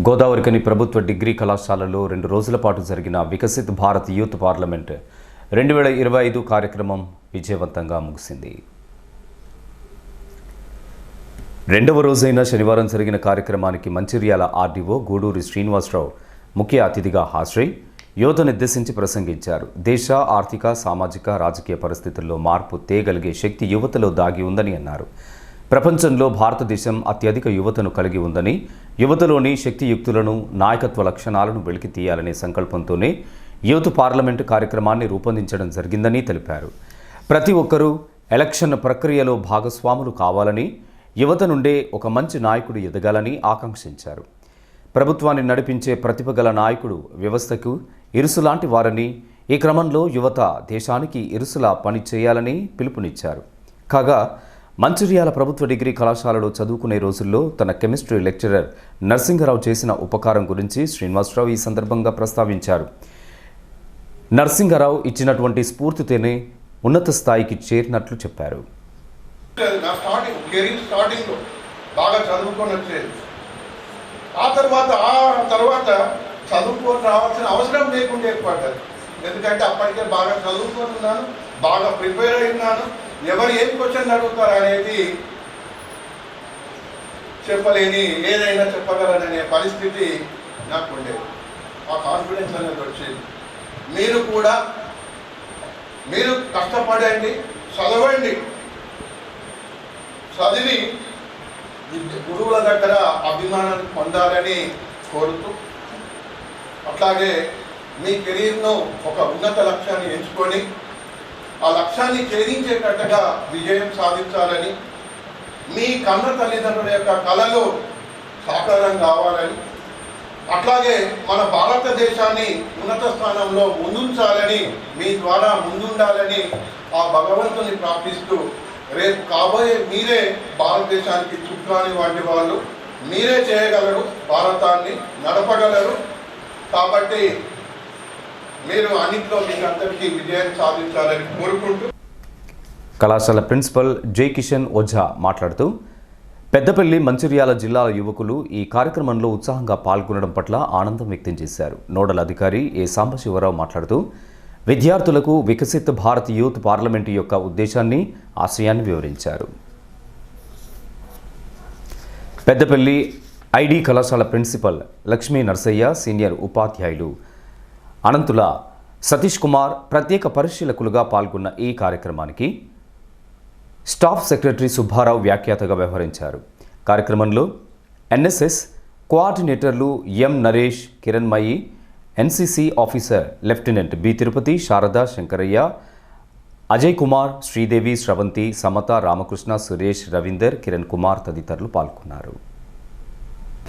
గోదావరికని ప్రభుత్వ డిగ్రీ కళాశాలలో రెండు రోజుల పాటు జరిగిన వికసిత్ భారత్ యూత్ పార్లమెంట్ రెండు వేల ఇరవై ఐదు కార్యక్రమం విజయవంతంగా ముగిసింది. రెండవ రోజైన శనివారం జరిగిన కార్యక్రమానికి మంచిర్యాల ఆర్డీఓ గూడూరి శ్రీనివాసరావు ముఖ్య అతిథిగా హాజరై యువతనుద్దేశించి ప్రసంగించారు. దేశ ఆర్థిక సామాజిక రాజకీయ పరిస్థితుల్లో మార్పు తేగలిగే శక్తి యువతలో దాగి ఉందని అన్నారు. ప్రపంచంలో భారతదేశం అత్యధిక యువతను కలిగి ఉందని యువతలోని శక్తియుక్తులను నాయకత్వ లక్షణాలను వెలికి తీయాలనే సంకల్పంతోనే యూత్ పార్లమెంటు కార్యక్రమాన్ని రూపొందించడం జరిగిందని తెలిపారు. ప్రతి ఒక్కరూ ఎలక్షన్ ప్రక్రియలో భాగస్వాములు కావాలని యువత నుండే ఒక మంచి నాయకుడు ఎదగాలని ఆకాంక్షించారు. ప్రభుత్వాన్ని నడిపించే ప్రతిభ గల నాయకుడు వ్యవస్థకు ఇరుసులాంటి వారని ఈ క్రమంలో యువత దేశానికి ఇరుసులా పని చేయాలని పిలుపునిచ్చారు. కాగా మంచిర్యాల ప్రభుత్వ డిగ్రీ కళాశాలలో చదువుకునే రోజుల్లో తన కెమిస్ట్రీ లెక్చరర్ నరసింహరావు చేసిన ఉపకారం గురించి శ్రీనివాసరావు ఈ సందర్భంగా ప్రస్తావించారు. నరసింహరావు ఇచ్చినటువంటి స్ఫూర్తితోనే ఉన్నత స్థాయికి చేరినట్లు చెప్పారు. బాగా చదువుకొని వచ్చేది. ఆ తర్వాత ఆ తర్వాత చదువుకొని రావాల్సిన అవసరం లేకుండా ఏర్పడ్డది. ఎందుకంటే అప్పటికే బాగా చదువుకొని ఉన్నాను బాగా ప్రిపేర్ అయి ఉన్నాను. ఎవరు ఏం క్వశ్చన్ అడుగుతారు అనేది చెప్పలేని ఏదైనా చెప్పగలననే పరిస్థితి నాకు ఉండేది. ఆ కాన్ఫిడెన్స్ అనేది వచ్చేది. మీరు కూడా మీరు కష్టపడండి చదవండి. చదివి గురువుల దగ్గర అభిమానాన్ని పొందాలని కోరుతూ అట్లాగే మీ కెరీర్ను ఒక ఉన్నత లక్ష్యాన్ని ఎంచుకొని ఆ లక్ష్యాన్ని ఛేదించేటట్టుగా విజయం సాధించాలని మీ కన్న తల్లిదండ్రుల యొక్క కళలు సాకారం కావాలని అట్లాగే మన భారతదేశాన్ని ఉన్నత స్థానంలో ముందుంచాలని మీ ద్వారా ముందుండాలని ఆ భగవంతుని ప్రార్థిస్తూ రేపు కాబోయే మీరే భారతదేశానికి చుక్కాని వంటి వాళ్ళు. మీరే చేయగలరు భారతాన్ని నడపగలరు. కాబట్టి మీరు అన్నింటిలో మీకు అందరికీ విజయం సాధించాలని కోరుకుంటూ కళాశాల ప్రిన్సిపల్ జై కిషన్ ఓఝా మాట్లాడుతూ పెద్దపల్లి మంచిర్యాల జిల్లాల యువకులు ఈ కార్యక్రమంలో ఉత్సాహంగా పాల్గొనడం పట్ల ఆనందం వ్యక్తం చేశారు. నోడల్ అధికారి ఏ సాంబశివరావు మాట్లాడుతూ విద్యార్థులకు వికసిత్ భారత్ యూత్ పార్లమెంటు యొక్క ఉద్దేశాన్ని ఆశయాన్ని వివరించారు. పెద్దపల్లి ఐడి కళాశాల ప్రిన్సిపల్ లక్ష్మీ నర్సయ్య సీనియర్ ఉపాధ్యాయులు అనంతుల సతీష్ కుమార్ ప్రత్యేక పరిశీలకులుగా పాల్గొన్న ఈ కార్యక్రమానికి స్టాఫ్ సెక్రటరీ సుబ్బారావు వ్యాఖ్యాతగా వ్యవహరించారు. కార్యక్రమంలో NSS కోఆర్డినేటర్లు M Naresh Kiranmayi NCC officer lieutenant B Tirupati Sharada Shankaraiah Ajay Kumar Sridevi Sravanthi Samata Ramakrishna Suresh Ravinder Kiran Kumar తదితరులు పాల్గొన్నారు.